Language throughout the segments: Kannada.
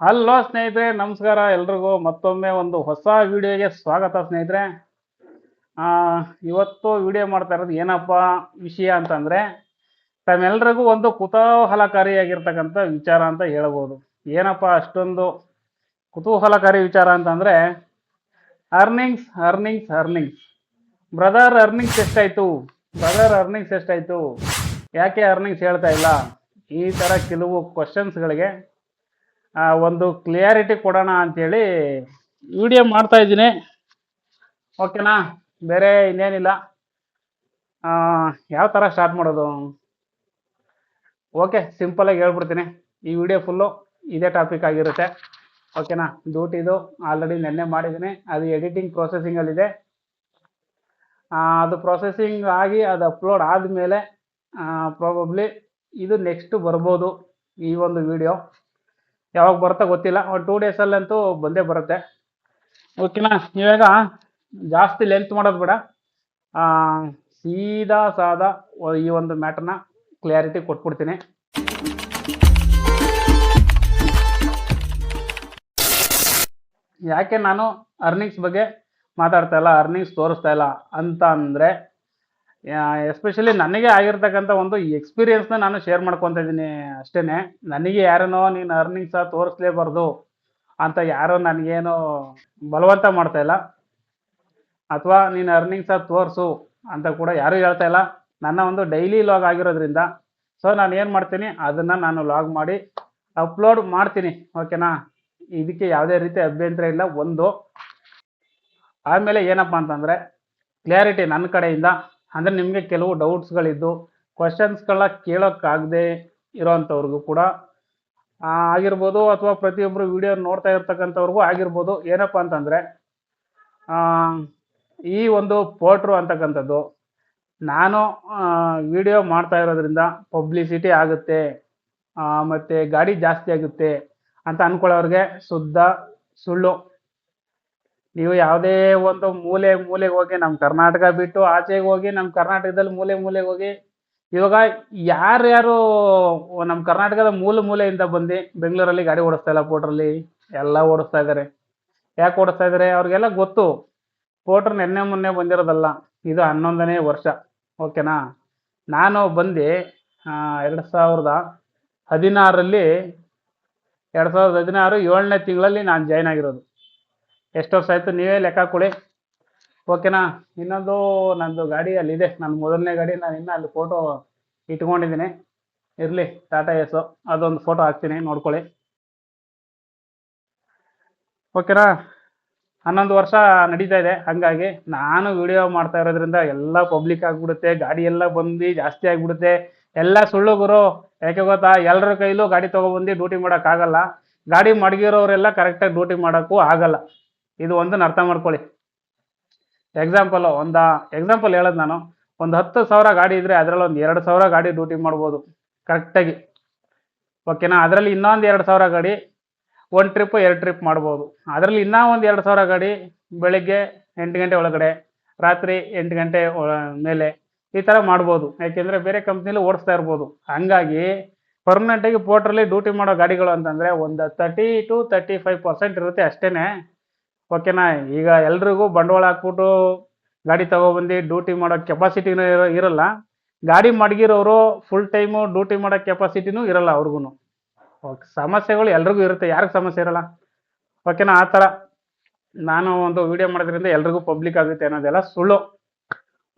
ಹಲೋ ಸ್ನೇಹಿತರೆ, ನಮಸ್ಕಾರ ಎಲ್ರಿಗೂ. ಮತ್ತೊಮ್ಮೆ ಒಂದು ಹೊಸ ವಿಡಿಯೋಗೆ ಸ್ವಾಗತ ಸ್ನೇಹಿತರೆ. ಇವತ್ತು ವಿಡಿಯೋ ಮಾಡ್ತಾ ಇರೋದು ಏನಪ್ಪ ವಿಷಯ ಅಂತಂದ್ರೆ, ತಮ್ಮೆಲ್ರಿಗೂ ಒಂದು ಕುತೂಹಲಕಾರಿಯಾಗಿರ್ತಕ್ಕಂಥ ವಿಚಾರ ಅಂತ ಹೇಳ್ಬೋದು. ಏನಪ್ಪ ಅಷ್ಟೊಂದು ಕುತೂಹಲಕಾರಿ ವಿಚಾರ ಅಂತಂದ್ರೆ earnings earnings earnings brother earnings ಎಷ್ಟಾಯಿತು? ಬ್ರದರ್ ಅರ್ನಿಂಗ್ಸ್ ಎಷ್ಟಾಯಿತು? ಯಾಕೆ ಅರ್ನಿಂಗ್ಸ್ ಹೇಳ್ತಾ ಇಲ್ಲ? ಈ ಥರ ಕೆಲವು ಕ್ವಶನ್ಸ್ಗಳಿಗೆ ಒಂದು ಕ್ಲಿಯಾರಿಟಿ ಕೊಡೋಣ ಅಂತೇಳಿ ವಿಡಿಯೋ ಮಾಡ್ತಾ ಇದ್ದೀನಿ. ಓಕೆನಾ ಬೇರೆ ಇನ್ನೇನಿಲ್ಲ. ಯಾವ ಥರ ಸ್ಟಾರ್ಟ್ ಮಾಡೋದು? ಓಕೆ ಸಿಂಪಲಾಗಿ ಹೇಳ್ಬಿಡ್ತೀನಿ. ಈ ವಿಡಿಯೋ ಫುಲ್ಲು ಇದೇ ಟಾಪಿಕ್ ಆಗಿರುತ್ತೆ. ಓಕೆನಾ ಡ್ಯೂಟಿದು ಆಲ್ರೆಡಿ ನೆನ್ನೆ ಮಾಡಿದ್ದೀನಿ. ಅದು ಎಡಿಟಿಂಗ್ ಪ್ರೊಸೆಸಿಂಗಲ್ಲಿದೆ ಅದು ಪ್ರೊಸೆಸಿಂಗ್ ಆಗಿ ಅದು ಅಪ್ಲೋಡ್ ಆದಮೇಲೆ ಪ್ರಾಬಬ್ಲಿ ಇದು ನೆಕ್ಸ್ಟ್ ಬರ್ಬೋದು ಈ ಒಂದು ವಿಡಿಯೋ ಯಾವಾಗ ಬರುತ್ತೋ ಗೊತ್ತಿಲ್ಲ. ಒಂದು ಟೂ ಡೇಸಲ್ಲಂತೂ ಬಂದೇ ಬರುತ್ತೆ. ಓಕೆನಾ ಇವಾಗ ಜಾಸ್ತಿ ಲೆಂತ್ ಮಾಡೋದು ಬೇಡ. ಸೀದಾ ಸಾದಾ ಈ ಒಂದು ಮ್ಯಾಟ್ರನ್ನ ಕ್ಲಿಯಾರಿಟಿ ಕೊಟ್ಬಿಡ್ತೀನಿ. ಯಾಕೆ ನಾನು ಅರ್ನಿಂಗ್ಸ್ ಬಗ್ಗೆ ಮಾತಾಡ್ತಾ ಇಲ್ಲ ಅರ್ನಿಂಗ್ಸ್ ತೋರಿಸ್ತಾ ಇಲ್ಲ ಅಂತ ಅಂದರೆ ಎಸ್ಪೆಷಲಿ ನನಗೆ ಆಗಿರ್ತಕ್ಕಂಥ ಒಂದು ಎಕ್ಸ್ಪೀರಿಯನ್ಸ್ನ ನಾನು ಶೇರ್ ಮಾಡ್ಕೊತ ಇದ್ದೀನಿ ಅಷ್ಟೇ ನನಗೆ ಯಾರನೋ ನೀನು ಅರ್ನಿಂಗ್ಸ ತೋರಿಸ್ಲೇಬಾರ್ದು ಅಂತ ಯಾರೋ ನನಗೇನು ಬಲವಂತ ಮಾಡ್ತಾ ಇಲ್ಲ. ಅಥವಾ ನೀನು ಅರ್ನಿಂಗ್ಸ ತೋರಿಸು ಅಂತ ಕೂಡ ಯಾರೂ ಹೇಳ್ತಾ ಇಲ್ಲ. ನನ್ನ ಒಂದು ಡೈಲಿ ಲಾಗ್ ಆಗಿರೋದ್ರಿಂದ. ಸೊ ನಾನು ಏನು ಮಾಡ್ತೀನಿ? ಅದನ್ನು ನಾನು ಲಾಗ್ ಮಾಡಿ ಅಪ್ಲೋಡ್ ಮಾಡ್ತೀನಿ. ಓಕೆನಾ ಇದಕ್ಕೆ ಯಾವುದೇ ರೀತಿ ಅಭ್ಯಂತರ ಇಲ್ಲ. ಒಂದು ಆಮೇಲೆ ಏನಪ್ಪ ಅಂತಂದರೆ ಕ್ಲಾರಿಟಿ ನನ್ನ ಕಡೆಯಿಂದ. ಅಂದರೆ ನಿಮಗೆ ಕೆಲವು ಡೌಟ್ಸ್ಗಳಿದ್ದು ಕ್ವಶನ್ಸ್ಗಳ ಕೇಳೋಕ್ಕಾಗದೆ ಇರೋವಂಥವ್ರಿಗೂ ಕೂಡ ಆಗಿರ್ಬೋದು ಅಥವಾ ಪ್ರತಿಯೊಬ್ಬರು ವಿಡಿಯೋ ನೋಡ್ತಾ ಇರ್ತಕ್ಕಂಥವ್ರಿಗೂ ಆಗಿರ್ಬೋದು. ಏನಪ್ಪ ಅಂತಂದರೆ ಈ ಒಂದು ಪೋಟ್ರು ಅಂತಕ್ಕಂಥದ್ದು, ನಾನು ವಿಡಿಯೋ ಮಾಡ್ತಾ ಇರೋದ್ರಿಂದ ಪಬ್ಲಿಸಿಟಿ ಆಗುತ್ತೆ ಮತ್ತೆ ಗಾಡಿ ಜಾಸ್ತಿ ಆಗುತ್ತೆ ಅಂತ ಅಂದ್ಕೊಳ್ಳೋರಿಗೆ ಶುದ್ಧ ಸುಳ್ಳು. ನೀವು ಯಾವುದೇ ಒಂದು ಮೂಲೆ ಮೂಲೆಗೆ ಹೋಗಿ ನಮ್ಮ ಕರ್ನಾಟಕ ಬಿಟ್ಟು ಆಚೆಗೆ ಹೋಗಿ ನಮ್ಮ ಕರ್ನಾಟಕದಲ್ಲಿ ಮೂಲೆ ಮೂಲೆಗೆ ಹೋಗಿ, ಇವಾಗ ಯಾರ್ಯಾರು ನಮ್ಮ ಕರ್ನಾಟಕದ ಮೂಲ ಮೂಲೆಯಿಂದ ಬಂದು ಬೆಂಗಳೂರಲ್ಲಿ ಗಾಡಿ ಓಡಿಸ್ತಾ ಇಲ್ಲ ಪೋಟ್ರಲ್ಲಿ, ಎಲ್ಲ ಓಡಿಸ್ತಾ ಇದ್ದಾರೆ ಯಾಕೆ ಓಡಿಸ್ತಾ ಇದ್ದಾರೆ ಅವ್ರಿಗೆಲ್ಲ ಗೊತ್ತು. ಪೋಟ್ರ್ ನೆನ್ನೆ ಮೊನ್ನೆ ಬಂದಿರೋದಲ್ಲ, ಇದು ಹನ್ನೊಂದನೇ ವರ್ಷ, ಓಕೆನಾ? ನಾನು ಬಂದು ಎರಡು ಸಾವಿರದ ಹದಿನಾರರಲ್ಲಿ ಎರಡು ಸಾವಿರದ ಹದಿನಾರು ಏಳನೇ ತಿಂಗಳಲ್ಲಿ ನಾನು ಜಾಯ್ನ್ ಆಗಿರೋದು. ಎಷ್ಟು ವರ್ಷ ಆಯಿತು ನೀವೇ ಲೆಕ್ಕ ಕೊಡಿ. ಓಕೆನಾ ಇನ್ನೊಂದು ನಂದು ಗಾಡಿ ಅಲ್ಲಿದೆ. ನನ್ನ ಮೊದಲನೇ ಗಾಡಿ ನಾನು ಇನ್ನೂ ಅಲ್ಲಿ ಫೋಟೋ ಇಟ್ಕೊಂಡಿದ್ದೀನಿ. ಇರಲಿ ಟಾಟಾ ಎಸು ಅದೊಂದು ಫೋಟೋ ಹಾಕ್ತೀನಿ, ನೋಡ್ಕೊಳ್ಳಿ. ಓಕೆನಾ ಹನ್ನೊಂದು ವರ್ಷ ನಡೀತಾ ಇದೆ, ಹಾಗಾಗಿ ನಾನು ವಿಡಿಯೋ ಮಾಡ್ತಾ ಇರೋದ್ರಿಂದ ಎಲ್ಲ ಪಬ್ಲಿಕ್ ಆಗಿಬಿಡುತ್ತೆ, ಗಾಡಿ ಎಲ್ಲ ಬಂದು ಜಾಸ್ತಿ ಆಗಿಬಿಡುತ್ತೆ. ಎಲ್ಲ ಸುಳ್ಳು ಗುರು. ಯಾಕೆ ಗೊತ್ತಾ? ಎಲ್ಲರ ಕೈಲೂ ಗಾಡಿ ತೊಗೊಬಂದು ಡ್ಯೂಟಿ ಮಾಡೋಕ್ಕಾಗಲ್ಲ. ಗಾಡಿ ಮಡಗಿರೋರೆಲ್ಲ ಕರೆಕ್ಟಾಗಿ ಡ್ಯೂಟಿ ಮಾಡೋಕ್ಕೂ ಆಗಲ್ಲ. ಇದು ಒಂದನ್ನು ಅರ್ಥ ಮಾಡ್ಕೊಳ್ಳಿ. ಎಕ್ಸಾಂಪಲು ಒಂದು ಎಕ್ಸಾಂಪಲ್ ಹೇಳೋದು ನಾನು. ಒಂದು ಹತ್ತು ಸಾವಿರ ಗಾಡಿ ಇದ್ದರೆ ಅದರಲ್ಲಿ ಒಂದು ಎರಡು ಸಾವಿರ ಗಾಡಿ ಡ್ಯೂಟಿ ಮಾಡ್ಬೋದು ಕರೆಕ್ಟಾಗಿ ಓಕೆನಾ ಅದರಲ್ಲಿ ಇನ್ನೊಂದು ಎರಡು ಸಾವಿರ ಗಾಡಿ, ಒಂದು ಟ್ರಿಪ್ ಎರಡು ಟ್ರಿಪ್ ಮಾಡ್ಬೋದು. ಅದರಲ್ಲಿ ಇನ್ನೂ ಒಂದು ಎರಡು ಸಾವಿರ ಗಾಡಿ ಬೆಳಿಗ್ಗೆ ಎಂಟು ಗಂಟೆ ಒಳಗಡೆ, ರಾತ್ರಿ ಎಂಟು ಗಂಟೆ ಮೇಲೆ ಈ ಥರ ಮಾಡ್ಬೋದು. ಯಾಕೆಂದರೆ ಬೇರೆ ಕಂಪ್ನಿಲಿ ಓಡಿಸ್ತಾ ಇರ್ಬೋದು. ಹಂಗಾಗಿ ಪರ್ಮನೆಂಟಾಗಿ ಪೋರ್ಟ್ರಲ್ಲಿ ಡ್ಯೂಟಿ ಮಾಡೋ ಗಾಡಿಗಳು ಅಂತಂದರೆ ಒಂದು thirty two thirty five percent ಇರುತ್ತೆ ಅಷ್ಟೇ ಓಕೆನಾ? ಈಗ ಎಲ್ರಿಗೂ ಬಂಡವಾಳ ಹಾಕ್ಬಿಟ್ಟು ಗಾಡಿ ತಗೊಬಂದು ಡ್ಯೂಟಿ ಮಾಡೋ ಕೆಪಾಸಿಟಿನೂ ಇರೋ, ಇರಲ್ಲ. ಗಾಡಿ ಮಡಗಿರೋರು ಫುಲ್ ಟೈಮು ಡ್ಯೂಟಿ ಮಾಡೋ ಕೆಪಾಸಿಟಿನೂ ಇರಲ್ಲ ಅವ್ರಿಗೂ ಓಕೆ, ಸಮಸ್ಯೆಗಳು ಎಲ್ರಿಗೂ ಇರುತ್ತೆ. ಯಾರಿಗೆ ಸಮಸ್ಯೆ ಇರಲ್ಲ? ಓಕೆನಾ? ಆ ಥರ ನಾನು ಒಂದು ವಿಡಿಯೋ ಮಾಡೋದ್ರಿಂದ ಎಲ್ರಿಗೂ ಪಬ್ಲಿಕ್ ಆಗುತ್ತೆ ಅನ್ನೋದೆಲ್ಲ ಸುಳ್ಳು.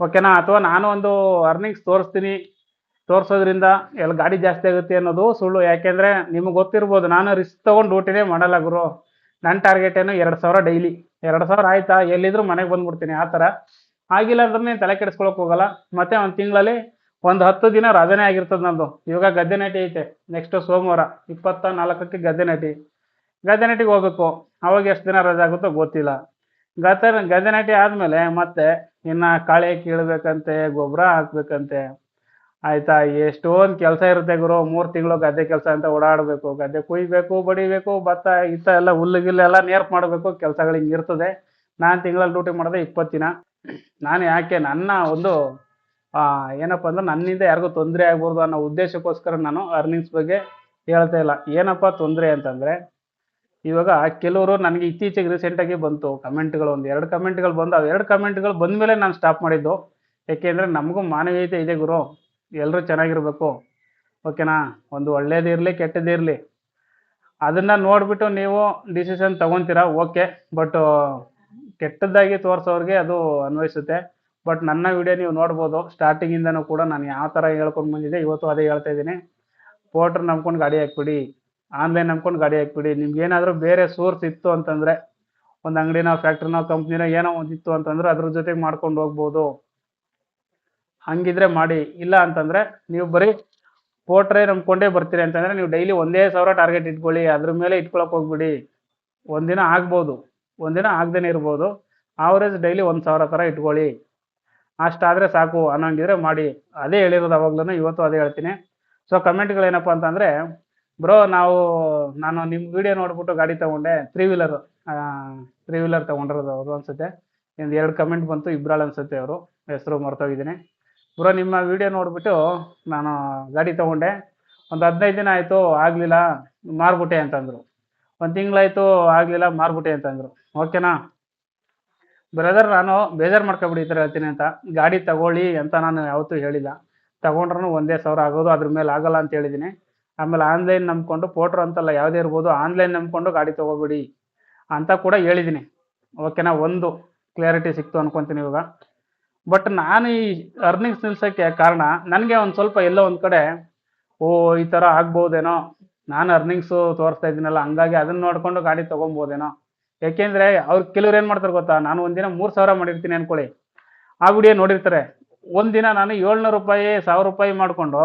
ಓಕೆನಾ? ಅಥವಾ ನಾನು ಒಂದು ಅರ್ನಿಂಗ್ಸ್ ತೋರಿಸ್ತೀನಿ. ತೋರಿಸೋದ್ರಿಂದ ಎಲ್ಲ ಗಾಡಿ ಜಾಸ್ತಿ ಆಗುತ್ತೆ ಅನ್ನೋದು ಸುಳ್ಳು. ಯಾಕೆಂದರೆ ನಿಮಗೆ ಗೊತ್ತಿರ್ಬೋದು, ನಾನು ರಿಸ್ಕ್ ತೊಗೊಂಡು ಡ್ಯೂಟಿನೇ ಮಾಡಲ್ಲ ಗುರು. ನನ್ನ ಟಾರ್ಗೆಟ್ ಏನು ಎರಡು ಸಾವಿರ ಡೈಲಿ ಎರಡು ಸಾವಿರ ಆಯ್ತಾ? ಎಲ್ಲಿದ್ರು ಮನೆಗೆ ಬಂದ್ಬಿಡ್ತೀನಿ ಆ ಥರ. ಆಗಿಲ್ಲ ಅಂದ್ರೆ ತಲೆ ಕೆಡಿಸ್ಕೊಳಕ್ ಹೋಗಲ್ಲ. ಮತ್ತೆ ಒಂದು ತಿಂಗಳಲ್ಲಿ ಒಂದು ಹತ್ತು ದಿನ ರಜನೆ ಆಗಿರ್ತದೆ ನಂದು. ಇವಾಗ ಗದ್ದೆ ನಾಟಿ ಐತೆ. ನೆಕ್ಸ್ಟ್ ಸೋಮವಾರ ಇಪ್ಪತ್ತ ನಾಲ್ಕಕ್ಕೆ ಗದ್ದೆ ನಾಟಿ. ಗದ್ದೆ ನಾಟಿಗೆ ಹೋಗ್ಬೇಕು. ಅವಾಗ ಎಷ್ಟು ದಿನ ರಜೆ ಆಗುತ್ತೋ ಗೊತ್ತಿಲ್ಲ. ಗದ್ದೆ ಗದ್ದೆ ನಾಟಿ ಆದಮೇಲೆ ಮತ್ತೆ ಇನ್ನು ಕಳೆ ಕೀಳಬೇಕಂತೆ, ಗೊಬ್ಬರ ಹಾಕ್ಬೇಕಂತೆ. ಆಯ್ತಾ, ಎಷ್ಟೊಂದು ಕೆಲಸ ಇರುತ್ತೆ ಗುರು, ಮೂರು ತಿಂಗಳು ಗದ್ದೆ ಕೆಲಸ ಅಂತ ಓಡಾಡಬೇಕು, ಗದ್ದೆ ಕುಯ್ಬೇಕು, ಬಡಿಬೇಕು, ಭತ್ತ ಇತ್ತ ಎಲ್ಲ ಹುಲ್ಲು ಗಿಲ್ಲು ಎಲ್ಲ ನೇರ್ಪ್ ಮಾಡಬೇಕು, ಕೆಲಸಗಳು ಇರ್ತದೆ. ನಾನು ತಿಂಗಳಲ್ಲಿ ಡ್ಯೂಟಿ ಮಾಡಿದೆ ಇಪ್ಪತ್ತು ದಿನ. ನಾನು ಯಾಕೆ ನನ್ನ ಒಂದು ಏನಪ್ಪ ಅಂದ್ರೆ ನನ್ನಿಂದ ಯಾರಿಗೂ ತೊಂದರೆ ಆಗ್ಬಾರ್ದು ಅನ್ನೋ ಉದ್ದೇಶಕ್ಕೋಸ್ಕರ ನಾನು ಅರ್ನಿಂಗ್ಸ್ ಬಗ್ಗೆ ಹೇಳ್ತಾ ಇಲ್ಲ. ಏನಪ್ಪ ತೊಂದರೆ ಅಂತಂದರೆ, ಇವಾಗ ಕೆಲವರು ನನಗೆ ಇತ್ತೀಚೆಗೆ ರೀಸೆಂಟಾಗಿ ಬಂತು ಕಮೆಂಟ್ಗಳು ಒಂದು ಎರಡು ಕಮೆಂಟ್ಗಳು ಬಂದು, ಅವು ಎರಡು ಕಮೆಂಟ್ಗಳು ಬಂದ ಮೇಲೆ ನಾನು ಸ್ಟಾಪ್ ಮಾಡಿದ್ದು. ಯಾಕೆಂದ್ರೆ ನಮಗೂ ಮಾನವೀಯತೆ ಇದೆ ಗುರು. ಎಲ್ಲರೂ ಚೆನ್ನಾಗಿರ್ಬೇಕು. ಓಕೆನಾ? ಒಂದು ಒಳ್ಳೇದಿರಲಿ ಕೆಟ್ಟದಿರಲಿ ಅದನ್ನು ನೋಡಿಬಿಟ್ಟು ನೀವು ಡಿಸಿಷನ್ ತಗೊತೀರಾ? ಓಕೆ. ಬಟ್ ಕೆಟ್ಟದ್ದಾಗಿ ತೋರಿಸೋರಿಗೆ ಅದು ಅನ್ವಯಿಸುತ್ತೆ. ಬಟ್ ನನ್ನ ವಿಡಿಯೋ ನೀವು ನೋಡ್ಬೋದು. ಸ್ಟಾರ್ಟಿಂಗಿಂದನೂ ಕೂಡ ನಾನು ಯಾವ ಥರ ಹೇಳ್ಕೊಂಡು ಬಂದಿದ್ದೆ, ಇವತ್ತು ಅದೇ ಹೇಳ್ತಾ ಇದ್ದೀನಿ. ಪೋಟ್ರ್ ನಂಬ್ಕೊಂಡು ಗಾಡಿ ಹಾಕ್ಬಿಡಿ. ಆನ್ಲೈನ್ ನಂಬ್ಕೊಂಡು ಗಾಡಿ ಹಾಕ್ಬಿಡಿ. ನಿಮ್ಗೆ ಏನಾದರೂ ಬೇರೆ ಸೋರ್ಸ್ ಇತ್ತು ಅಂತಂದರೆ, ಒಂದು ಅಂಗಡಿನೋ ಫ್ಯಾಕ್ಟ್ರಿನೋ ಕಂಪ್ನಿನೋ ಏನೋ ಒಂದಿತ್ತು ಇತ್ತು ಅಂತಂದ್ರೆ ಅದ್ರ ಜೊತೆಗೆ ಮಾಡ್ಕೊಂಡು ಹೋಗ್ಬೋದು. ಹಂಗಿದ್ರೆ ಮಾಡಿ. ಇಲ್ಲ ಅಂತಂದರೆ ನೀವು ಬರೀ ಪೋಟ್ರೆ ನಂಬ್ಕೊಂಡೇ ಬರ್ತೀರಿ ಅಂತಂದರೆ ನೀವು ಡೈಲಿ ಒಂದೇ ಸಾವಿರ ಟಾರ್ಗೆಟ್ ಇಟ್ಕೊಳ್ಳಿ. ಅದ್ರ ಮೇಲೆ ಇಟ್ಕೊಳಕ್ಕೆ ಹೋಗ್ಬಿಡಿ. ಒಂದಿನ ಆಗ್ಬೋದು. ಒಂದಿನ ಆಗ್ದೇನೆ ಇರ್ಬೋದು. ಆವ್ರೇಜ್ ಡೈಲಿ ಒಂದು ಸಾವಿರ ಥರ ಇಟ್ಕೊಳ್ಳಿ. ಅಷ್ಟಾದರೆ ಸಾಕು ಅನ್ನೋಂಗಿದ್ರೆ ಮಾಡಿ. ಅದೇ ಹೇಳಿರೋದು ಅವಾಗ್ಲೂ ಇವತ್ತು ಅದೇ ಹೇಳ್ತೀನಿ. ಸೊ ಕಮೆಂಟ್ಗಳೇನಪ್ಪ ಅಂತಂದರೆ ಬ್ರೋ ನಾವು, ನಾನು ನಿಮ್ಮ ವಿಡಿಯೋ ನೋಡ್ಬಿಟ್ಟು ಗಾಡಿ ತೊಗೊಂಡೆ. ತ್ರೀ ವೀಲರ್ ತ್ರೀ ವೀಲರ್ ತೊಗೊಂಡಿರೋದು ಅವರು ಅನ್ಸುತ್ತೆ. ಒಂದು ಎರಡು ಕಮೆಂಟ್ ಬಂತು, ಇಬ್ರಾಳ್ ಅನ್ಸುತ್ತೆ ಅವರು. ಹೆಸರು ಮರ್ತೋಗಿದ್ದೀನಿ. ಬ್ರೋ ನಿಮ್ಮ ವಿಡಿಯೋ ನೋಡ್ಬಿಟ್ಟು ನಾನು ಗಾಡಿ ತೊಗೊಂಡೆ. ಒಂದು ಹದಿನೈದು ದಿನ ಆಯಿತು, ಆಗಲಿಲ್ಲ, ಮಾರ್ಬಿಟ್ಟೆ ಅಂತಂದರು. ಒಂದು ತಿಂಗಳಾಯಿತು, ಆಗಲಿಲ್ಲ, ಮಾರ್ಬಿಟ್ಟೆ ಅಂತಂದರು. ಓಕೆನಾ? ಬ್ರದರ್ ನಾನು ಬೇಜಾರು ಮಾಡ್ಕೊಬಿಡಿ ಈ ಥರ ಹೇಳ್ತೀನಿ ಅಂತ. ಗಾಡಿ ತಗೊಳ್ಳಿ ಅಂತ ನಾನು ಯಾವತ್ತೂ ಹೇಳಿಲ್ಲ. ತಗೊಂಡ್ರೂ ಒಂದೇ ಸಾವಿರ ಆಗೋದು, ಅದ್ರ ಮೇಲೆ ಆಗಲ್ಲ ಅಂತ ಹೇಳಿದ್ದೀನಿ. ಆಮೇಲೆ ಆನ್ಲೈನ್ ನಂಬ್ಕೊಂಡು ಪೋಟ್ರ್ ಅಂತಲ್ಲ, ಯಾವುದೇ ಇರ್ಬೋದು ಆನ್ಲೈನ್ ನಂಬ್ಕೊಂಡು ಗಾಡಿ ತೊಗೋಬಿಡಿ ಅಂತ ಕೂಡ ಹೇಳಿದ್ದೀನಿ. ಓಕೆನಾ? ಒಂದು ಕ್ಲಾರಿಟಿ ಸಿಕ್ತು ಅನ್ಕೊತೀನಿ ಇವಾಗ. ಬಟ್ ನಾನು ಈ ಅರ್ನಿಂಗ್ಸ್ ನಿಲ್ಸೋಕ್ಕೆ ಕಾರಣ, ನನಗೆ ಒಂದು ಸ್ವಲ್ಪ ಎಲ್ಲೋ ಒಂದು ಕಡೆ, ಓ, ಈ ಥರ ಆಗ್ಬೋದೇನೋ ನಾನು ಅರ್ನಿಂಗ್ಸು ತೋರಿಸ್ತಾ ಇದ್ದೀನಲ್ಲ, ಹಂಗಾಗಿ ಅದನ್ನ ನೋಡಿಕೊಂಡು ಗಾಡಿ ತೊಗೊಬೋದೇನೋ. ಯಾಕೆಂದರೆ ಅವ್ರು ಕೆಲವ್ರು ಏನು ಮಾಡ್ತಾರೆ ಗೊತ್ತಾ? ನಾನು ಒಂದಿನ ಮೂರು ಸಾವಿರ ಮಾಡಿರ್ತೀನಿ ಅನ್ಕೊಳ್ಳಿ. ಆ ವಿಡಿಯೋ ನೋಡಿರ್ತಾರೆ ಒಂದಿನ ನಾನು ಏಳ್ನೂರು ರೂಪಾಯಿ, ಸಾವಿರ ರೂಪಾಯಿ ಮಾಡಿಕೊಂಡು,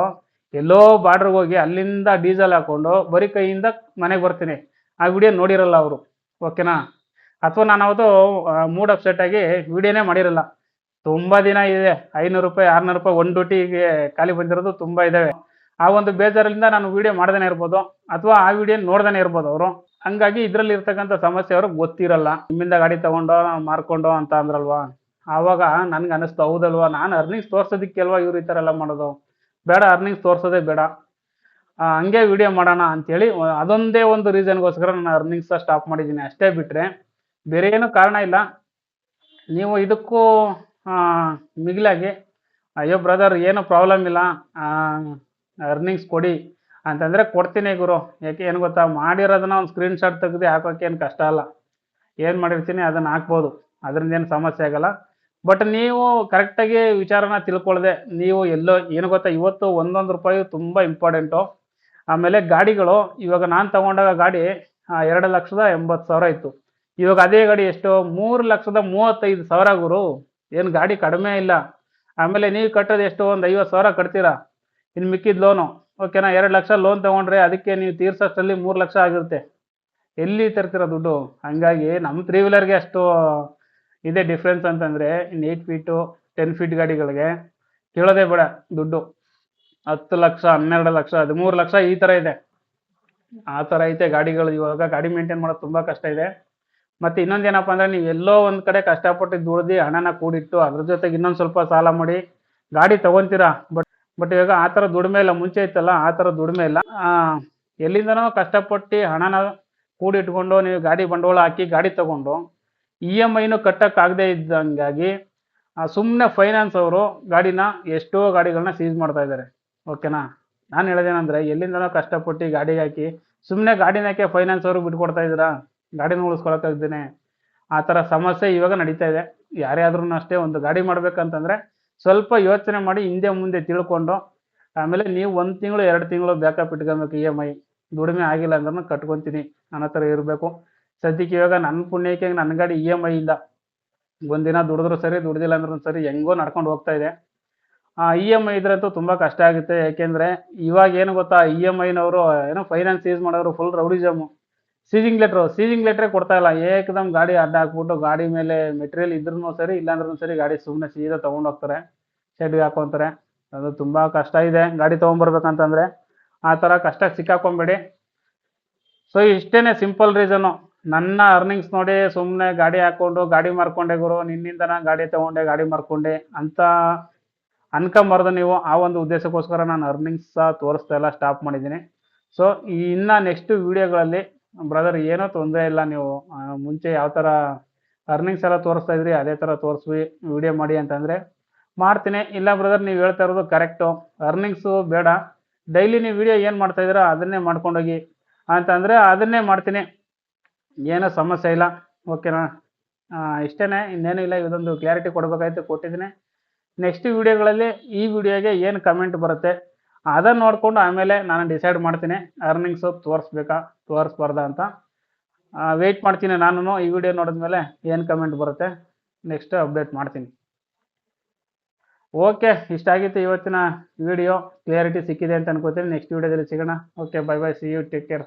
ಎಲ್ಲೋ ಬಾರ್ಡ್ರಿಗೆ ಹೋಗಿ ಅಲ್ಲಿಂದ ಡೀಸೆಲ್ ಹಾಕ್ಕೊಂಡು ಬರೀ ಕೈಯಿಂದ ಮನೆಗೆ ಬರ್ತೀನಿ. ಆ ವಿಡಿಯೋ ನೋಡಿರಲ್ಲ ಅವರು, ಓಕೆನಾ? ಅಥವಾ ನಾನು ಅವತ್ತು ಮೂಡ್ ಅಪ್ಸೆಟ್ ಆಗಿ ವಿಡಿಯೋನೇ ಮಾಡಿರಲ್ಲ. ತುಂಬ ದಿನ ಇದೆ. ಐನೂರು ರೂಪಾಯಿ, ಆರ್ನೂರು ರೂಪಾಯಿ ಒಂದು ಡ್ಯೂಟಿಗೆ ಖಾಲಿ ಬಂದಿರೋದು ತುಂಬ ಇದಾವೆ. ಆ ಒಂದು ಬೇಜಾರಿಂದ ನಾನು ವಿಡಿಯೋ ಮಾಡ್ದೇ ಇರ್ಬೋದು, ಅಥವಾ ಆ ವಿಡಿಯೋ ನೋಡ್ದೇ ಇರ್ಬೋದು ಅವರು. ಹಂಗಾಗಿ ಇದರಲ್ಲಿ ಇರ್ತಕ್ಕಂಥ ಸಮಸ್ಯೆ ಅವ್ರಿಗೆ ಗೊತ್ತಿರಲ್ಲ. ನಿಮ್ಮಿಂದ ಗಾಡಿ ತಗೊಂಡೋ, ಮಾರ್ಕೊಂಡೋ ಅಂತ ಅಂದ್ರಲ್ವಾ? ಆವಾಗ ನನ್ಗೆ ಅನಿಸ್ತು, ಹೌದಲ್ವಾ? ನಾನು ಅರ್ನಿಂಗ್ಸ್ ತೋರ್ಸೋದಕ್ಕೆ ಅಲ್ವಾ ಇವ್ರು ಈ ಥರ ಎಲ್ಲ ಮಾಡೋದು? ಬೇಡ ಅರ್ನಿಂಗ್ಸ್ ತೋರ್ಸೋದೇ ಬೇಡ. ಹಂಗೆ ವಿಡಿಯೋ ಮಾಡೋಣ ಅಂತೇಳಿ, ಅದೊಂದೇ ಒಂದು ರೀಸನ್ಗೋಸ್ಕರ ನಾನು ಅರ್ನಿಂಗ್ಸ ಸ್ಟಾಪ್ ಮಾಡಿದ್ದೀನಿ. ಅಷ್ಟೇ ಬಿಟ್ಟರೆ ಬೇರೆ ಏನೂ ಕಾರಣ ಇಲ್ಲ. ನೀವು ಇದಕ್ಕೂ ಮಿಗಿಲಾಗಿ, ಅಯ್ಯೋ ಬ್ರದರ್ ಏನು ಪ್ರಾಬ್ಲಮ್ ಇಲ್ಲ. ಅರ್ನಿಂಗ್ಸ್ ಕೊಡಿ. ಅಂತಂದರೆ, ಕೊಡ್ತೀನಿ ಗುರು. ಯಾಕೆ, ಏನು ಗೊತ್ತಾ? ಮಾಡಿರೋದನ್ನ ಒಂದು ಸ್ಕ್ರೀನ್ ಶಾಟ್ ತೆಗೆದು ಹಾಕೋಕೆ ಏನು ಕಷ್ಟ ಅಲ್ಲ. ಏನು ಮಾಡಿರ್ತೀನಿ ಅದನ್ನು ಹಾಕ್ಬೋದು. ಅದರಿಂದ ಏನು ಸಮಸ್ಯೆ ಆಗಲ್ಲ. ಬಟ್ ನೀವು ಕರೆಕ್ಟಾಗಿ ವಿಚಾರನ ತಿಳ್ಕೊಳ್ದೆ. ನೀವು ಎಲ್ಲೋ, ಏನು ಗೊತ್ತಾ? ಇವತ್ತು ಒಂದೊಂದು ರೂಪಾಯಿ ತುಂಬ ಇಂಪಾರ್ಟೆಂಟು ಆಮೇಲೆ ಗಾಡಿಗಳು, ಇವಾಗ ನಾನು ತಗೊಂಡಾಗ ಗಾಡಿ ಎರಡು ಲಕ್ಷದ ಎಂಬತ್ತು ಸಾವಿರ ಇತ್ತು. ಇವಾಗ ಅದೇ ಗಾಡಿ ಎಷ್ಟು? ಮೂರು ಲಕ್ಷದ ಮೂವತ್ತೈದು ಸಾವಿರ ಗುರು. ಏನು ಗಾಡಿ ಕಡಿಮೆ ಇಲ್ಲ. ಆಮೇಲೆ ನೀವು ಕಟ್ಟೋದು ಎಷ್ಟು? ಒಂದು ಐವತ್ತು ಸಾವಿರ ಕಟ್ತೀರಾ? ಇನ್ನು ಮಿಕ್ಕಿದ ಲೋನು ಓಕೆನಾ ಎರಡು ಲಕ್ಷ ಲೋನ್ ತೊಗೊಂಡ್ರೆ ಅದಕ್ಕೆ ನೀವು ತೀರ್ಸೋಷ್ಟರಲ್ಲಿ ಮೂರು ಲಕ್ಷ ಆಗಿರುತ್ತೆ. ಎಲ್ಲಿ ತರ್ತೀರ ದುಡ್ಡು? ಹಂಗಾಗಿ ನಮ್ಮ ತ್ರೀ ವೀಲರ್ಗೆ ಅಷ್ಟು ಇದೆ ಡಿಫ್ರೆನ್ಸ್ ಅಂತಂದರೆ ಇನ್ನು ಏಯ್ಟ್ ಫೀಟು ಟೆನ್ ಫೀಟ್ ಗಾಡಿಗಳಿಗೆ ಕೇಳೋದೇ ಬೇಡ ದುಡ್ಡು. ಹತ್ತು ಲಕ್ಷ, ಹನ್ನೆರಡು ಲಕ್ಷ, ಹದಿಮೂರು ಲಕ್ಷ ಈ ಥರ ಇದೆ. ಆ ಥರ ಐತೆ ಗಾಡಿಗಳು ಇವಾಗ. ಗಾಡಿ ಮೇಂಟೈನ್ ಮಾಡೋದು ತುಂಬ ಕಷ್ಟ ಇದೆ. ಮತ್ತು ಇನ್ನೊಂದು ಏನಪ್ಪ ಅಂದರೆ ನೀವು ಎಲ್ಲೋ ಒಂದು ಕಡೆ ಕಷ್ಟಪಟ್ಟು ದುಡ್ದು ಹಣನ ಕೂಡಿಟ್ಟು ಅದ್ರ ಜೊತೆಗೆ ಇನ್ನೊಂದು ಸ್ವಲ್ಪ ಸಾಲ ಮಾಡಿ ಗಾಡಿ ತೊಗೊತೀರಾ? ಬಟ್ ಬಟ್ ಇವಾಗ ಆ ಥರ ದುಡಿಮೆ ಇಲ್ಲ ಮುಂಚೆ ಇತ್ತಲ್ಲ, ಆ ದುಡಿಮೆ ಇಲ್ಲ ಎಲ್ಲಿಂದನೋ ಕಷ್ಟಪಟ್ಟು ಹಣನ ಕೂಡಿಟ್ಕೊಂಡು ನೀವು ಗಾಡಿ ಬಂಡವಾಳ ಹಾಕಿ ಗಾಡಿ ತಗೊಂಡು ಇ ಎಂ ಐನು ಕಟ್ಟೋಕ್ಕಾಗದೇ ಇದ್ದಂಗಾಗಿ ಸುಮ್ಮನೆ ಫೈನಾನ್ಸ್ ಅವರು ಗಾಡಿನ ಎಷ್ಟೋ ಗಾಡಿಗಳನ್ನ ಸೀಸ್ ಮಾಡ್ತಾ ಇದ್ದಾರೆ. ಓಕೆನಾ ನಾನು ಹೇಳೋದೇನಂದರೆ ಎಲ್ಲಿಂದನೋ ಕಷ್ಟಪಟ್ಟು ಗಾಡಿಗೆ ಹಾಕಿ ಸುಮ್ಮನೆ ಗಾಡಿನ ಯಾಕೆ ಫೈನಾನ್ಸ್ ಅವರು ಬಿಟ್ಕೊಡ್ತಾ ಇದ್ದೀರಾ? ಗಾಡಿನ ಉಳಿಸ್ಕೊಳಕ್ಕಾಗ್ದೇನೆ ಆ ಥರ ಸಮಸ್ಯೆ ಇವಾಗ ನಡೀತಾ ಇದೆ. ಯಾರೇ ಆದ್ರೂ ಅಷ್ಟೇ ಒಂದು ಗಾಡಿ ಮಾಡ್ಬೇಕಂತಂದರೆ ಸ್ವಲ್ಪ ಯೋಚನೆ ಮಾಡಿ ಹಿಂದೆ ಮುಂದೆ ತಿಳ್ಕೊಂಡು, ಆಮೇಲೆ ನೀವು ಒಂದು ತಿಂಗಳು, ಎರಡು ತಿಂಗಳು ಬ್ಯಾಕಪ್ ಇಟ್ಕೊಬೇಕು ಇ ಎಂ ಐ ದುಡಿಮೆ ಆಗಿಲ್ಲ ಅಂದ್ರೂ ಕಟ್ಕೊತೀನಿ. ಅನ್ನೋ ಥರ ಇರಬೇಕು. ಸದ್ಯಕ್ಕೆ ಇವಾಗ ನನ್ನ ಪುಣ್ಯಕ್ಕೆ ನನ್ನ ಗಾಡಿ ಇ ಎಂ ಐ ಇಲ್ಲ. ಒಂದಿನ ದುಡಿದ್ರು ಸರಿ, ದುಡ್ದಿಲ್ಲ ಅಂದ್ರೂ ಸರಿ, ಹೆಂಗೋ ನಡ್ಕೊಂಡು ಹೋಗ್ತಾ ಇದೆ. ಆ ಇ ಎಂ ಐ ಇದ್ರಂತೂ ತುಂಬ ಕಷ್ಟ ಆಗುತ್ತೆ. ಯಾಕೆಂದರೆ ಇವಾಗ ಏನು ಗೊತ್ತಾ ಇ ಎಂ ಐನವರು ಏನೋ ಫೈನಾನ್ಸ್ ಯೂಸ್ ಮಾಡೋರು full rowdyism seizing letter seizing ಲೆಟ್ರೇ ಕೊಡ್ತಾ ಇಲ್ಲ. ಏಕದಮ್ ಗಾಡಿ ಅಡ್ಡ ಹಾಕ್ಬಿಟ್ಟು ಗಾಡಿ ಮೇಲೆ ಮೆಟೀರಿಯಲ್ ಇದ್ರೂ ಸರಿ ಇಲ್ಲಾಂದ್ರೂ ಸರಿ ಗಾಡಿ ಸುಮ್ಮನೆ ಸೀದಾ ತೊಗೊಂಡು ಹೋಗ್ತಾರೆ. ಶೆಡ್ಗೆ ಹಾಕೊಂತಾರೆ. ಅದು ತುಂಬ ಕಷ್ಟ ಇದೆ. ಗಾಡಿ ತೊಗೊಂಬರ್ಬೇಕಂತಂದರೆ ಆ ಥರ ಕಷ್ಟ ಸಿಕ್ಕಾಕೊಂಬೇಡಿ. ಸೊ ಇಷ್ಟೇ ಸಿಂಪಲ್ ರೀಸನು ನನ್ನ ಅರ್ನಿಂಗ್ಸ್ ನೋಡಿ ಸುಮ್ಮನೆ ಗಾಡಿ ಹಾಕ್ಕೊಂಡು ಗಾಡಿ ಮಾರ್ಕೊಂಡೆ ಗುರು. ನಿನ್ನಿಂದ ನಾನು ಗಾಡಿ ತೊಗೊಂಡೆ, ಗಾಡಿ ಮಾರ್ಕೊಂಡೆ ಅಂತ ಅನ್ಕೊಂಬಾರ್ದು ನೀವು. ಆ ಒಂದು ಉದ್ದೇಶಕ್ಕೋಸ್ಕರ ನಾನು ಅರ್ನಿಂಗ್ಸ್ ತೋರಿಸ್ತಾ ಇಲ್ಲ ಸ್ಟಾಪ್ ಮಾಡಿದ್ದೀನಿ. ಸೊ ಇನ್ನು ನೆಕ್ಸ್ಟ್ ವೀಡಿಯೋಗಳಲ್ಲಿ ಬ್ರದರ್ ಏನೋ ತೊಂದರೆ ಇಲ್ಲ. ನೀವು ಮುಂಚೆ ಯಾವ ಥರ ಅರ್ನಿಂಗ್ಸ್ ಎಲ್ಲ ತೋರಿಸ್ತಾ ಇದ್ರಿ, ಅದೇ ಥರ ತೋರಿಸ್ವಿ. ವಿಡಿಯೋ ಮಾಡಿ ಅಂತಂದರೆ ಮಾಡ್ತೀನಿ. ಇಲ್ಲ ಬ್ರದರ್ ನೀವು ಹೇಳ್ತಾ ಇರೋದು ಕರೆಕ್ಟು ಅರ್ನಿಂಗ್ಸು ಬೇಡ. ಡೈಲಿ ನೀವು ವಿಡಿಯೋ ಏನು ಮಾಡ್ತಾ ಇದ್ದೀರಾ, ಅದನ್ನೇ ಮಾಡ್ಕೊಂಡೋಗಿ ಅಂತಂದರೆ ಅದನ್ನೇ ಮಾಡ್ತೀನಿ. ಏನೂ ಸಮಸ್ಯೆ ಇಲ್ಲ. ಓಕೆನಾ ಇಷ್ಟೇ ಇನ್ನೇನು ಇಲ್ಲ. ಇದೊಂದು ಕ್ಲಾರಿಟಿ ಕೊಡಬೇಕಾಯ್ತು, ಕೊಟ್ಟಿದ್ದೀನಿ. ನೆಕ್ಸ್ಟ್ ವಿಡಿಯೋಗಳಲ್ಲಿ ಈ ವಿಡಿಯೋಗೆ ಏನು ಕಮೆಂಟ್ ಬರುತ್ತೆ? ಅದನ್ನು ನೋಡಿಕೊಂಡು ಆಮೇಲೆ ನಾನು ಡಿಸೈಡ್ ಮಾಡ್ತೀನಿ ಅರ್ನಿಂಗ್ಸು ತೋರಿಸ್ಬೇಕಾ, ತೋರಿಸ್ಬಾರ್ದಾ ಅಂತ. ವೆಯ್ಟ್ ಮಾಡ್ತೀನಿ ನಾನು ಈ ವಿಡಿಯೋ ನೋಡಿದ್ಮೇಲೆ ಏನು ಕಮೆಂಟ್ ಬರುತ್ತೆ ನೆಕ್ಸ್ಟ್ ಅಪ್ಡೇಟ್ ಮಾಡ್ತೀನಿ. ಓಕೆ ಇಷ್ಟ ಆಗಿತ್ತು ಇವತ್ತಿನ ವಿಡಿಯೋ ಕ್ಲಿಯರಿಟಿ ಸಿಕ್ಕಿದೆ ಅಂತ ಅನ್ಕೋತೀನಿ ನೆಕ್ಸ್ಟ್ ವಿಡಿಯೋದಲ್ಲಿ ಸಿಗೋಣ. Okay bye bye see you take care